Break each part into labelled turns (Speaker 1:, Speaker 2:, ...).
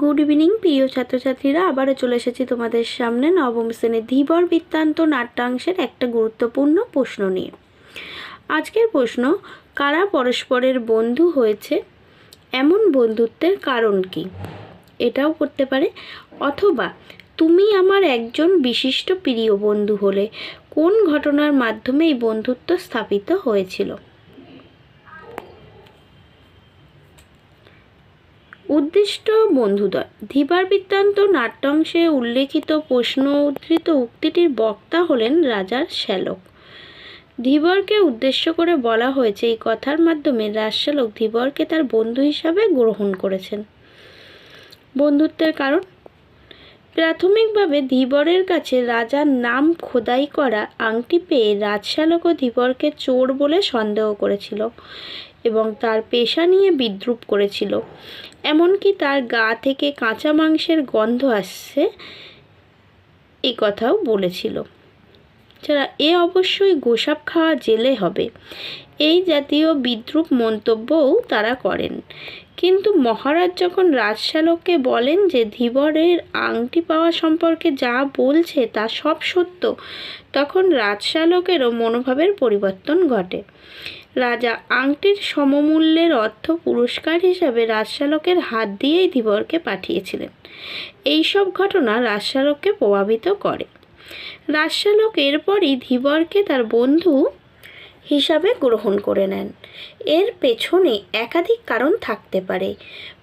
Speaker 1: Good evening প্রিয় ছাত্রছাত্রীরা। আবারও চলে এসেছি তোমাদের সামনে নবম শ্রেণির ধীবর বৃত্তান্ত নাট্যাংশের একটা গুরুত্বপূর্ণ প্রশ্ন নিয়ে। আজকের প্রশ্ন, কারা পরস্পরের বন্ধু হয়েছে? এমন বন্ধুত্বের কারণ কি? এটাও করতে পারে। অথবা, তুমি আমার একজন বিশিষ্ট প্রিয় বন্ধু হলে কোন ঘটনার মাধ্যমে এই বন্ধুত্ব স্থাপিত হয়েছিল? উদ্দিষ্ট বন্ধুদ্বয় ধীবার বৃত্তান্ত নাট্যাংশে উল্লেখিত প্রশ্ন উদ্ধৃত উক্তিটির বক্তা হলেন রাজার শ্যালক। ধীবরকে উদ্দেশ্য করে বলা হয়েছে এই কথার মাধ্যমে রাজশ্যালক ধীবরকে তার বন্ধু হিসাবে গ্রহণ করেছেন। বন্ধুত্বের কারণ? প্রাথমিকভাবে ধীবরের কাছে রাজার নাম খোদাই করা আংটি পেয়ে রাজশালক ধীবরকে চোর বলে সন্দেহ করেছিল এবং তার পেশা নিয়ে বিদ্রুপ করেছিল। এমনকি তার গা থেকে কাঁচা মাংসের গন্ধ আসছে এই কথাও বলেছিল। ছাড়া এ অবশ্যই গোসাপ খাওয়া জেলে হবে। এই জাতীয় বিদ্রুপ মন্তব্যও তারা করেন। কিন্তু মহারাজ যখন রাজশালককে বলেন যে ধীবরের আংটি পাওয়া সম্পর্কে যা বলছে তা সব সত্য, তখন রাজশালকেরও মনোভাবের পরিবর্তন ঘটে। রাজা আংটির সমমূল্যের অর্থ পুরস্কার হিসাবে রাজশালকের হাত দিয়েই ধীবরকে পাঠিয়েছিলেন। এইসব ঘটনা রাজশালককে প্রভাবিত করে। রাজশ্যালক এরপরই ধীবরকে তার বন্ধু হিসাবে গ্রহণ করে নেন। এর পেছনে একাধিক কারণ থাকতে পারে।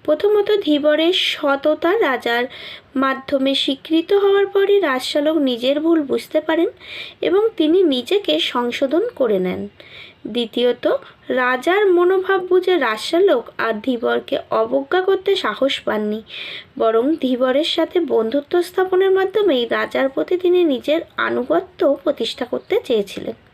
Speaker 1: প্রথমত, ধীবরের সততা রাজার মাধ্যমে স্বীকৃত হওয়ার পরই রাজশালক নিজের ভুল বুঝতে পারেন এবং তিনি নিজেকে সংশোধন করে নেন। দ্বিতীয়ত, রাজার মনোভাব বুঝে রাজশালক আর ধীবরকে অবজ্ঞা করতে সাহস পাননি, বরং ধীবরের সাথে বন্ধুত্ব স্থাপনের মাধ্যমেই রাজার প্রতি তিনি নিজের আনুগত্য প্রতিষ্ঠা করতে চেয়েছিলেন।